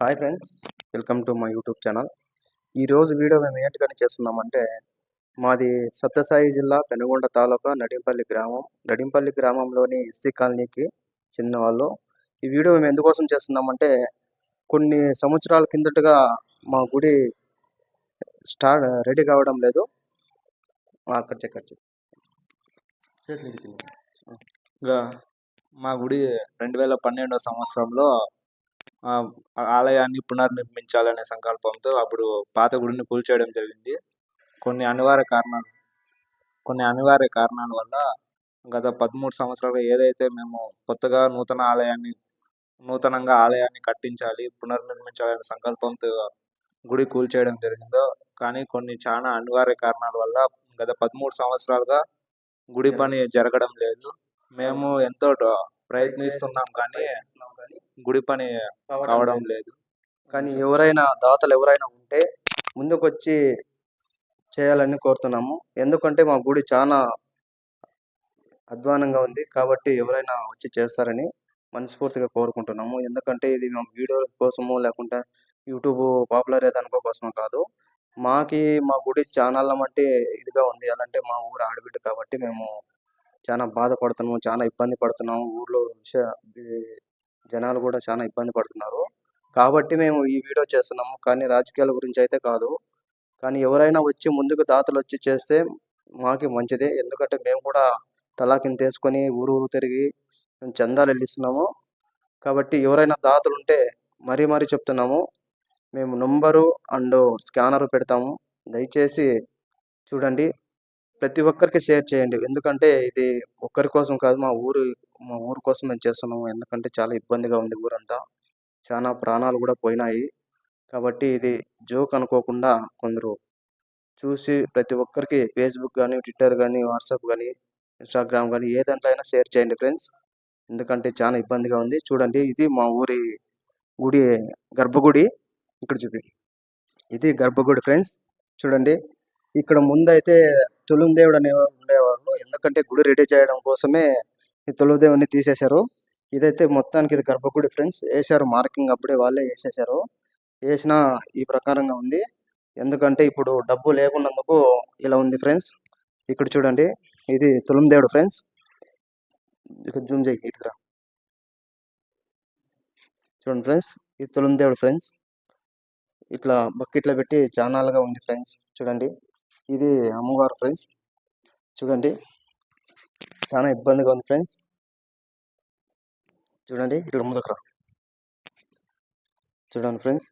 Hi friends welcome to my YouTube channel. ఈరోజు video మేము ఏంటికని చేస్తున్నామంటే మాది సత్యసాయి జిల్లా పెనుగొండ తాలూకా నడింపల్లి గ్రామం. నడింపల్లి గ్రామంలోని ఎస్సీ కాలనీకి చెందిన వాళ్ళు. ఈ వీడియో మేము ఎందుకోసం చేస్తున్నామంటే కొన్ని సంవత్సరాల కిందటగా మా గుడి స్టార్ట్ రెడీ కావడం లేదు. అక్కడ కట్ ఇంకా మా గుడి రెండు వేల పన్నెండో సంవత్సరంలో ఆలయాన్ని పునర్నిర్మించాలనే సంకల్పంతో అప్పుడు పాత గుడిని కూల్చేయడం జరిగింది. కొన్ని అనివార్య కారణాలు కొన్ని అనివార్య కారణాల వల్ల గత పదమూడు సంవత్సరాలుగా ఏదైతే మేము కొత్తగా నూతన ఆలయాన్ని నూతనంగా ఆలయాన్ని కట్టించాలి పునర్నిర్మించాలనే సంకల్పంతో గుడి కూల్చేయడం జరిగిందో కానీ కొన్ని చాలా అనివార్య కారణాల వల్ల గత పదమూడు సంవత్సరాలుగా గుడి పని జరగడం లేదు. మేము ఎంతో ప్రయత్నిస్తున్నాం కానీ గుడి పని కావడం లేదు. కానీ ఎవరైనా దాతలు ఎవరైనా ఉంటే ముందుకొచ్చి చేయాలని కోరుతున్నాము. ఎందుకంటే మా గుడి చాలా అధ్వానంగా ఉంది కాబట్టి ఎవరైనా వచ్చి చేస్తారని మనస్ఫూర్తిగా కోరుకుంటున్నాము. ఎందుకంటే ఇది మేము వీడియో కోసము లేకుంటే యూట్యూబ్ పాపులర్ అయ్యేదానికో కోసమో కాదు. మాకి మా గుడి ఛానల్ అంటే ఇదిగా ఉంది. అలాంటే మా ఊరు ఆడబిడ్డ కాబట్టి మేము చాలా బాధపడుతున్నాము చాలా ఇబ్బంది పడుతున్నాము. ఊర్లో విషయ జనాలు కూడా చాలా ఇబ్బంది పడుతున్నారు. కాబట్టి మేము ఈ వీడియో చేస్తున్నాము. కానీ రాజకీయాల గురించి అయితే కాదు. కానీ ఎవరైనా వచ్చి ముందుకు దాతలు వచ్చి చేస్తే మాకి మంచిదే. ఎందుకంటే మేము కూడా తలాకిని తీసుకొని ఊరు ఊరు తిరిగి మేము చందాలు వెళ్ళిస్తున్నాము. కాబట్టి ఎవరైనా దాతలు ఉంటే మరీ మరీ చెప్తున్నాము. మేము నంబరు అండ్ స్కానర్ పెడతాము. దయచేసి చూడండి. ప్రతి ఒక్కరికి షేర్ చేయండి. ఎందుకంటే ఇది ఒక్కరి కోసం కాదు మా ఊరు మా ఊరు కోసం మేము చేస్తున్నాము. ఎందుకంటే చాలా ఇబ్బందిగా ఉంది ఊరంతా. చాలా ప్రాణాలు కూడా పోయినాయి. కాబట్టి ఇది జోక్ అనుకోకుండా కొందరు చూసి ప్రతి ఒక్కరికి ఫేస్బుక్ కానీ ట్విట్టర్ కానీ వాట్సాప్ కానీ ఇన్స్టాగ్రామ్ కానీ ఏ దాంట్లో అయినా షేర్ చేయండి ఫ్రెండ్స్. ఎందుకంటే చాలా ఇబ్బందిగా ఉంది. చూడండి ఇది మా ఊరి గుడి గర్భగుడి. ఇక్కడ చూపి ఇది గర్భగుడి ఫ్రెండ్స్. చూడండి ఇక్కడ ముందైతే దేవుడు అనేవారు ఉండేవాళ్ళు. ఎందుకంటే గుడి రెడీ చేయడం కోసమే ఈ దేవుడిని తీసేశారు. ఇదైతే మొత్తానికి ఇది గర్భగుడి ఫ్రెండ్స్. వేసారు మార్కింగ్ అప్పుడే వాళ్ళే వేసేసారు వేసిన ఈ ప్రకారంగా ఉంది. ఎందుకంటే ఇప్పుడు డబ్బు లేకున్నందుకు ఇలా ఉంది ఫ్రెండ్స్. ఇక్కడ చూడండి. ఇది దేవుడు ఫ్రెండ్స్. ఇక్కడ జూమ్ చేయి ఇక్కడ చూడండి ఫ్రెండ్స్. ఇది దేవుడు ఫ్రెండ్స్. ఇట్లా బకెట్లో పెట్టి చానాలుగా ఉంది ఫ్రెండ్స్. చూడండి. ఇది అమ్మవారు ఫ్రెండ్స్. చూడండి. చాలా ఇబ్బందిగా ఉంది ఫ్రెండ్స్. చూడండి ఇక్కడ ముందుకు చూడండి ఫ్రెండ్స్.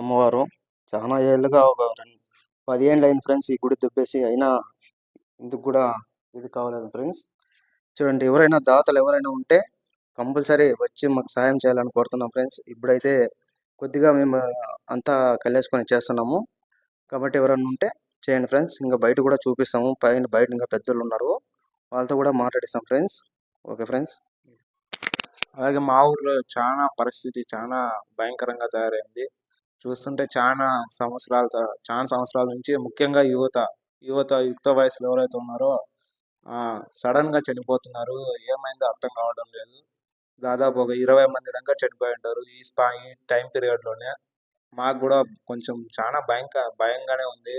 అమ్మవారు చాలా ఏళ్ళుగా ఒక రెండు పది ఏళ్ళు అయింది ఫ్రెండ్స్ ఈ గుడి దుబ్బేసి. అయినా ఇందుకు కూడా ఇది కావలేదు ఫ్రెండ్స్. చూడండి ఎవరైనా దాతలు ఎవరైనా ఉంటే కంపల్సరీ వచ్చి మాకు సాయం చేయాలని కోరుతున్నాం ఫ్రెండ్స్. ఇప్పుడైతే కొద్దిగా మేము అంతా కలిసుకొని చేస్తున్నాము. కాబట్టి ఎవరైనా ఉంటే చేయండి ఫ్రెండ్స్. ఇంకా బయట కూడా చూపిస్తాము. పైన బయట ఇంకా పెద్దలు ఉన్నారు. వాళ్ళతో కూడా మాట్లాడిస్తాం ఫ్రెండ్స్. Okay friends. అలాగే మా ఊర్లో చాలా పరిస్థితి చాలా భయంకరంగా తయారైంది. చూస్తుంటే చాలా సంవత్సరాల చాలా సంవత్సరాల నుంచి ముఖ్యంగా యువత యువత యుక్త వయసులో ఎవరైతే ఉన్నారో సడన్గా చనిపోతున్నారు. ఏమైందో అర్థం కావడం లేదు. దాదాపు ఒక ఇరవై మంది దాకా చనిపోయి ఉంటారు ఈ స్పా ఈ టైం పీరియడ్లోనే మాకు కూడా కొంచెం చాలా భయంక భయంగానే ఉంది.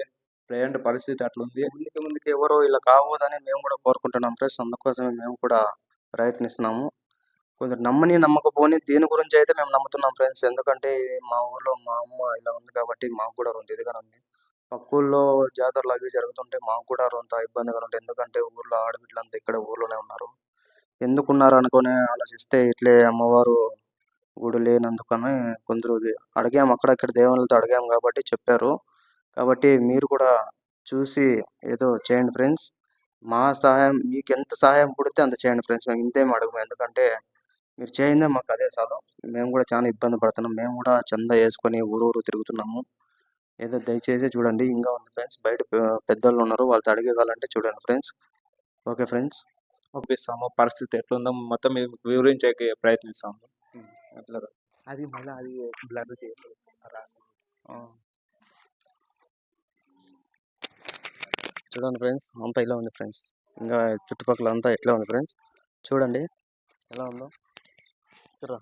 ప్రజెంట్ పరిస్థితి అట్లుంది. ముందుకి ముందుకు ఎవరో ఇలా కావద్దని మేము కూడా కోరుకుంటున్నాం ఫ్రెండ్స్. అందుకోసమే మేము కూడా ప్రయత్నిస్తున్నాము. కొంచెం నమ్మని నమ్మకపోని దీని గురించి అయితే మేము నమ్ముతున్నాం ఫ్రెండ్స్. ఎందుకంటే మా ఊర్లో మా అమ్మ ఇలా ఉంది కాబట్టి మాకు కూడా రెండు ఇదిగా ఉంది పక్క జాతరలు అవి జరుగుతుంటే మాకు కూడా రొంత ఇబ్బందిగా ఉంటుంది ఎందుకంటే ఊర్లో ఆడబిడ్డలంతా ఇక్కడ ఊర్లోనే ఉన్నారు. ఎందుకున్నారు అనుకుని ఆలోచిస్తే ఇట్లే అమ్మవారు గుడి లేనందుకని కొందరు అడిగాము అక్కడక్కడ దేవుళ్ళతో అడిగాము కాబట్టి చెప్పారు. కాబట్టి మీరు కూడా చూసి ఏదో చేయండి ఫ్రెండ్స్. మా సహాయం మీకు ఎంత సహాయం పుడితే అంత చేయండి ఫ్రెండ్స్. మేము ఇంతేం అడగము. ఎందుకంటే మీరు చేయిందే మాకు అదే చాలు. మేము కూడా చాలా ఇబ్బంది పడుతున్నాం. మేము కూడా చందా వేసుకొని ఊరు ఊరు తిరుగుతున్నాము. ఏదో దయచేసి చూడండి. ఇంకా ఉంది ఫ్రెండ్స్. బయట పె- పెద్దోళ్ళు ఉన్నారు. వాళ్ళతో అడిగేయాలంటే చూడండి ఫ్రెండ్స్. Okay friends. పంపిస్తాము పరిస్థితి ఎట్లుందో మొత్తం మీకు వివరించే ప్రయత్నిస్తాము. అట్లా అది మళ్ళీ అది బ్లర్ చేయాలి రాసి ఆ. చూడండి ఫ్రెండ్స్ అంతా ఇలా ఉంది ఫ్రెండ్స్. ఇంకా చుట్టుపక్కల అంతా ఎట్లా ఉంది ఫ్రెండ్స్. చూడండి ఎలా ఉందో. చూడరా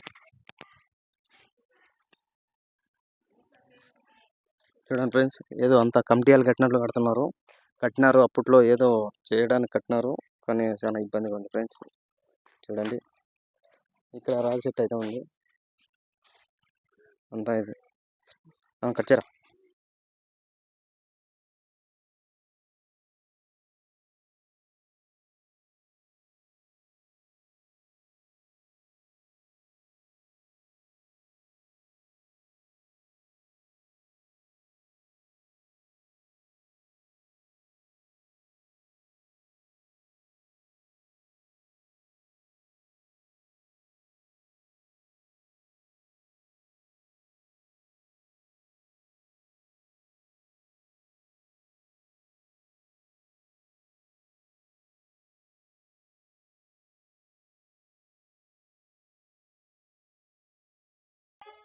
చూడండి ఫ్రెండ్స్ ఏదో అంత కమిటీలు కట్టినట్లు కడుతున్నారు. కట్టినారు అప్పట్లో ఏదో చేయడానికి కట్టినారు కానీ చాలా ఇబ్బందిగా ఉంది ఫ్రెండ్స్. చూడండి. ఇక్కడ రాగి చెట్టు అయితే ఉంది. అంతా ఇది. కట్టారా కట్ చేయరా?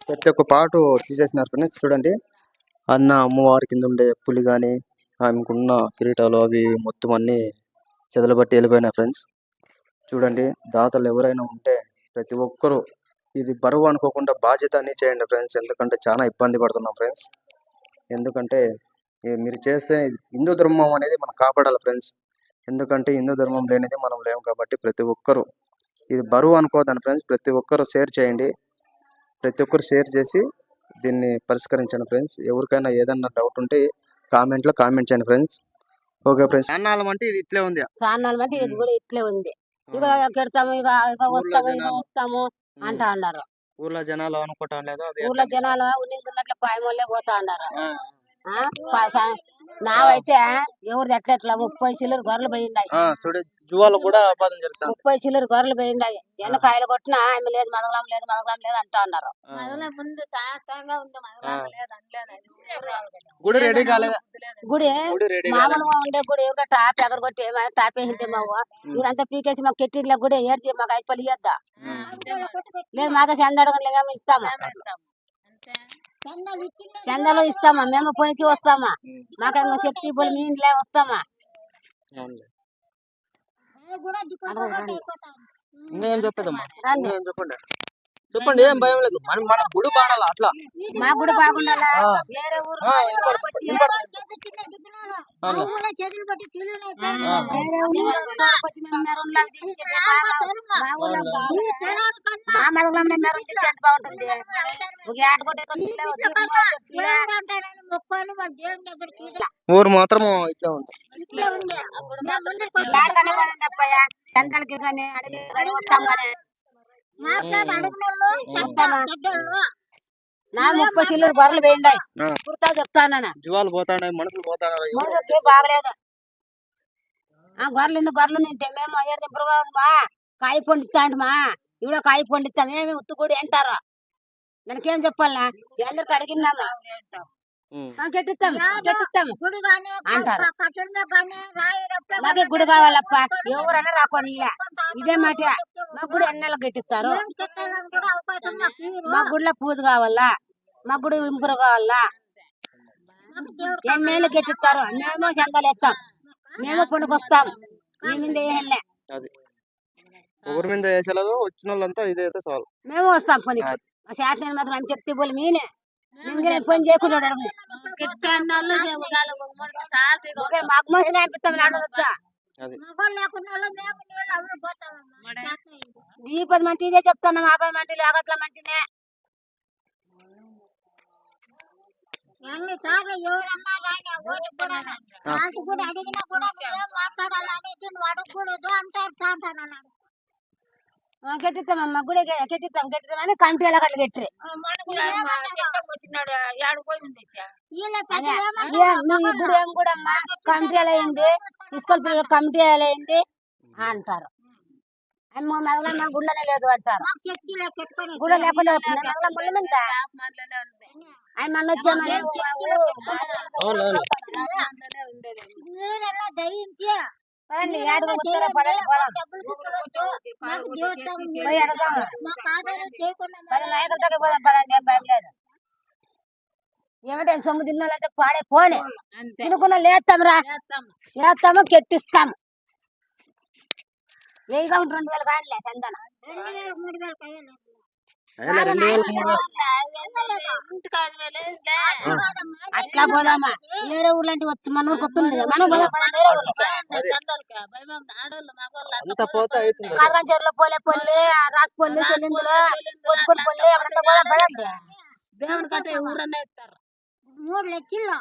ప్రతి ఒక్క పాటు తీసేసినారు ఫ్రెండ్స్ చూడండి. అన్న అమ్మవారి కింద ఉండే పులి కానీ ఆమెకున్న కిరీటాలు అవి మొత్తం అన్ని చెదలబట్టి వెళ్ళిపోయినాయి ఫ్రెండ్స్. చూడండి దాతలు ఎవరైనా ఉంటే ప్రతి ఒక్కరూ ఇది బరువు అనుకోకుండా బాధ్యత అని చేయండి ఫ్రెండ్స్. ఎందుకంటే చాలా ఇబ్బంది పడుతున్నాం ఫ్రెండ్స్. ఎందుకంటే మీరు చేస్తే హిందూ ధర్మం అనేది మనం కాపాడాలి ఫ్రెండ్స్. ఎందుకంటే హిందూ ధర్మం లేనిది మనం లేము కాబట్టి ప్రతి ఒక్కరూ ఇది బరువు అనుకోవద్దని ఫ్రెండ్స్. ప్రతి ఒక్కరూ షేర్ చేయండి. ప్రతి ఒక్కరు షేర్ చేసి దీన్ని పరిష్కరించండి ఫ్రెండ్స్. ఎవరికైనా ఏదైనా డౌట్ ఉంటే కామెంట్లో కామెంట్ చేయండి ఫ్రెండ్స్. Okay friends. అన్నాలం అంటే ఇది ఇట్లే ఉంది. సాన్నాలు బట్టి ఇది కూడా ఇట్లే ఉంది. ఇక కెడతాము ఇక వస్తాము ఇక. వస్తాము అంటా అన్నారు. ఊర్లో జనాలు అనుకుంటాం లేదా అది ఊర్లో జనాలు ఉన్నట్లు పాయమోళ్ళే పోతా అన్నారు. నావైతే ఎవరిది ఎట్లా ఎట్లా ముప్పై చిల్లర గొర్రెలు పోయిండాయి ఆ, జువాలు కూడా అపాదం జరుగుతాం ముప్పై చిల్లర గొర్రెలు పోయిండాయి. ఎన్న కాయలు కొట్టినా ఆమె లేదు మదగలం లేదు మదగలం లేదు అంటా అన్నారు గుడి రెడీ కాలేదా? గుడి గుడి రెడీ కాలేదు మామూలుగా ఉండే గుడి ఎవరికో టాప్ ఎగరగొట్టి టాప్ వేసింటే మాకు ఇదంతా పీకేసి మాకు కెట్టిలో గుడి ఏడు మాకు ఐదు పళ్ళు ఇయ్యద్దా? లేదు మాతో చంద అడగలే మేము ఇస్తాము. చందాలు ఇస్తామా? మేము పనికి వస్తామా? మాకేమో శక్తి బలి మీ ఇంట్లో వస్తామా ఇంకేం చెప్పేదమ్మా. ఇంకేం చెప్పండి. చెప్పండి ఏం భయం లేదు. మన మన గుడి పాడాలి అట్లా? మా గుడి బాగుండాలా? ఆ. వేరే ఊరు మా ఎంత బాగుంటుంది? ఒక ఊరు మాత్రం ఇట్లా. ఉంది. కానీ అడిగి కానీ వస్తాం కానీ. నా ముప్పై చిల్లర గొర్రెలు వేయండి. కుర్తా చెప్తాను జువాలు పోతాయి మనుషులు మనుషులకి బాగలేదు. ఆ గొర్రెలు ఇన్ని గొర్రెలు నింటే మేము అయ్యేది మా. కాయ పండిస్తాంటమా ఇవిడ కాయ పండిస్తాం ఏమి ఉత్తు కూడా అంటారు దానికేం చెప్పాలా అందరికి అడిగినాము అంటారు. మాకే గుడి కావాలప్ప ఎవరన్నా రాకొని ఇలా ఇదే మాట. మా గుడి ఎన్నెలకు గెట్టిస్తారు? మా గుడిలో పూజ కావాలా? మా గుడి ఇంపురు కావాలా? ఎన్నేళ్ళు గెట్టిస్తారు? మేము చందాలు ఎత్తాం మేము పండుకొస్తాం మీ మీద వేసలేదు వచ్చిన వాళ్ళంతా ఇదైతే మేము వస్తాం పనికి. మా శాతం మాత్రం మేము చెప్తే పోలే మీనే. పని చేయకుండా మాకు మోసం అనిపిస్తాం ఈ పది మంది ఇదే చెప్తున్నాం ఆ పది మంది లేగట్ల మంటినే కూడా అడిగినా కూడా నువ్వు అడగకూడదు అంటారు కెట్టిస్తామమ్మా గుడి కెట్టిస్తాం కెట్టిస్తామని కంటి ఎలా కట్లు గుడి ఏం కూడా అమ్మా? కమిటీ ఎలా అయింది? స్కూల్ పిల్లల కమిటీ ఎలా అయింది? అంటారు. అమ్మో గుళ్ళనే లేదు అంటారు. గుళ్ళ లేకుండా ఆయన మన వచ్చామని దయించి ఏం ఏమంటే సొమ్ము తిన్నోళ్ళంటే పాడే పోలే. తినుకున్న లేస్తాం రా లేస్తాము కెట్టిస్తాము. వెయ్యి కౌంట్ రెండు వేలు కానిలే చందన. అట్లా పోదామా? వేరే ఊర్లంటే వచ్చి మన ఊరికి వస్తుంది మనం అంత పోతే అవుతుంది కాదుగా చెరువులో పోలే పొల్లి రాసి పొల్లి చెల్లిందులో కొట్టుకొని పొల్లి అక్కడంతా పోదాం పడండి దేవుని కంటే ఊరన్నా ఇస్తారు మూడు లక్షలు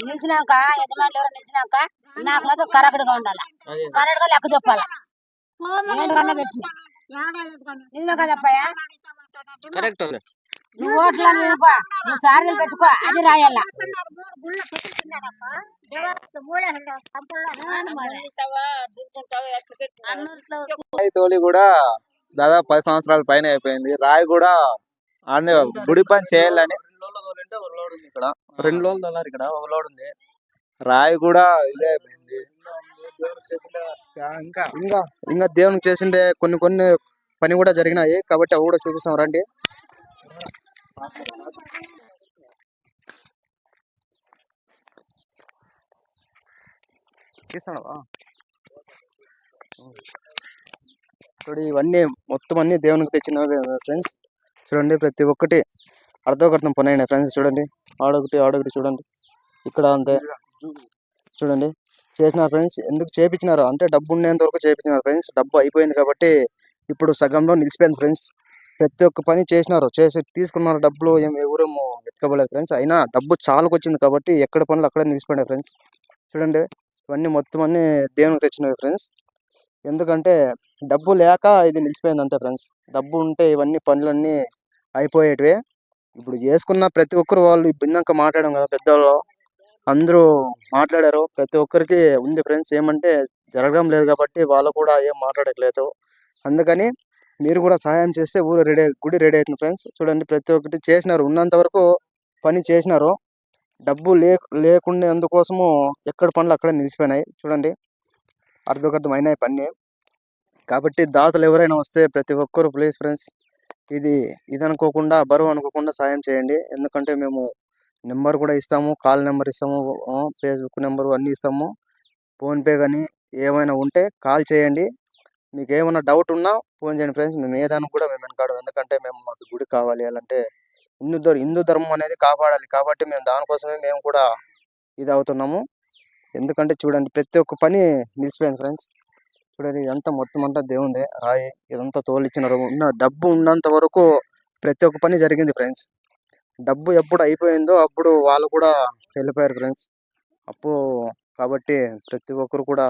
నిలిచినాక యజమానులు ఎవరు నిలిచినాక నాకు మాత్రం కరకడుగా ఉండాలి? కరడుగా లెక్క చెప్పాలి? పెట్టి నిజమే కదప్పయ్యా? కరెక్ట్ నువ్వు ఓట్లు తినుకో నువ్వు సారథులు పెట్టుకో. అది రాయాల రాయి తోలి కూడా దాదాపు పది సంవత్సరాల పైన అయిపోయింది. రాయి కూడా ఆడనే గుడి పని చేయాలని ఇక్కడ. రెండు రోజులు ఇక్కడ. ఒక లోడ్ ఉంది. రాయి కూడా ఇదే అయిపోయింది. ఇంకా ఇంకా ఇంకా దేవునికి చేసిండే కొన్ని కొన్ని పని కూడా జరిగినాయి కాబట్టి అవి కూడా చూపిస్తాం రండి. తీసావా చూడు ఇవన్నీ మొత్తం అన్ని దేవునికి తెచ్చినవి ఫ్రెండ్స్. చూడండి ప్రతి ఒక్కటి అర్ధోకర్థం పని అయినాయి ఫ్రెండ్స్. చూడండి ఆడొకటి ఆడొకటి చూడండి. ఇక్కడ అంతే. చూడండి. చేసినారు ఫ్రెండ్స్. ఎందుకు చేపించినారు? అంటే డబ్బు ఉండేంత వరకు చేపించినారు ఫ్రెండ్స్. డబ్బు అయిపోయింది కాబట్టి ఇప్పుడు సగంలో నిలిచిపోయింది ఫ్రెండ్స్. ప్రతి ఒక్క పని చేసినారు. చేసి తీసుకున్నారు డబ్బులు. ఏం ఎవరేమో ఎత్తుకోబలేదు ఫ్రెండ్స్. అయినా డబ్బు చాలకు వచ్చింది కాబట్టి ఎక్కడ పనులు అక్కడే నిలిచిపోయినాయి ఫ్రెండ్స్. చూడండి. ఇవన్నీ మొత్తం అన్ని దేవునికి తెచ్చినవి ఫ్రెండ్స్. ఎందుకంటే డబ్బు లేక ఇది నిలిచిపోయింది అంతే ఫ్రెండ్స్. డబ్బు ఉంటే ఇవన్నీ పనులన్నీ అయిపోయేటివే. ఇప్పుడు చేసుకున్న ప్రతి ఒక్కరు వాళ్ళు ఇందాక మాట్లాడడం కదా పెద్దవాళ్ళు అందరూ మాట్లాడారు. ప్రతి ఒక్కరికి ఉంది ఫ్రెండ్స్. ఏమంటే జరగడం లేదు కాబట్టి వాళ్ళు కూడా ఏం మాట్లాడట్లేదు. అందుకని మీరు కూడా సహాయం చేస్తే ఊరు రెడీ గుడి రెడీ అవుతుంది ఫ్రెండ్స్. చూడండి ప్రతి ఒక్కటి చేసినారు. ఉన్నంత వరకు పని చేసినారు. డబ్బు లే లేకుండా అందుకోసము ఎక్కడ పనులు అక్కడ నిలిచిపోయినాయి. చూడండి అర్థకర్థం అయినాయి పని. కాబట్టి దాతలు ఎవరైనా వస్తే ప్రతి ఒక్కరు ప్లీజ్ ఫ్రెండ్స్ ఇది ఇది అనుకోకుండా బరువు అనుకోకుండా సాయం చేయండి. ఎందుకంటే మేము నెంబర్ కూడా ఇస్తాము కాల్ నెంబర్ ఇస్తాము ఫేస్బుక్ నెంబర్ అన్నీ ఇస్తాము. ఫోన్పే కానీ ఏమైనా ఉంటే కాల్ చేయండి. మీకు ఏమైనా డౌట్ ఉన్నా ఫోన్ చేయండి ఫ్రెండ్స్. మేము ఏదైనా కూడా మేము వెనకాడం ఎందుకంటే మేము మాకు గుడి కావాలి అంటే హిందూ హిందూ ధర్మం అనేది కాపాడాలి. కాబట్టి మేము దానికోసమే మేము కూడా ఇది అవుతున్నాము ఎందుకంటే చూడండి ప్రతి ఒక్క పని నిలిచిపోయింది ఫ్రెండ్స్. చూడండి ఇదంతా మొత్తం అంతా దేవుందే. రాయి ఇదంతా తోలిచ్చినారు ఉన్న డబ్బు ఉన్నంత వరకు ప్రతి ఒక్క పని జరిగింది ఫ్రెండ్స్. డబ్బు ఎప్పుడు అయిపోయిందో అప్పుడు వాళ్ళు కూడా వెళ్ళిపోయారు ఫ్రెండ్స్. అప్పు కాబట్టి ప్రతి ఒక్కరు కూడా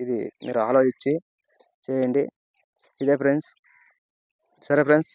ఇది మీరు ఆలోచించి చేయండి. ఇదే ఫ్రెండ్స్. సరే ఫ్రెండ్స్.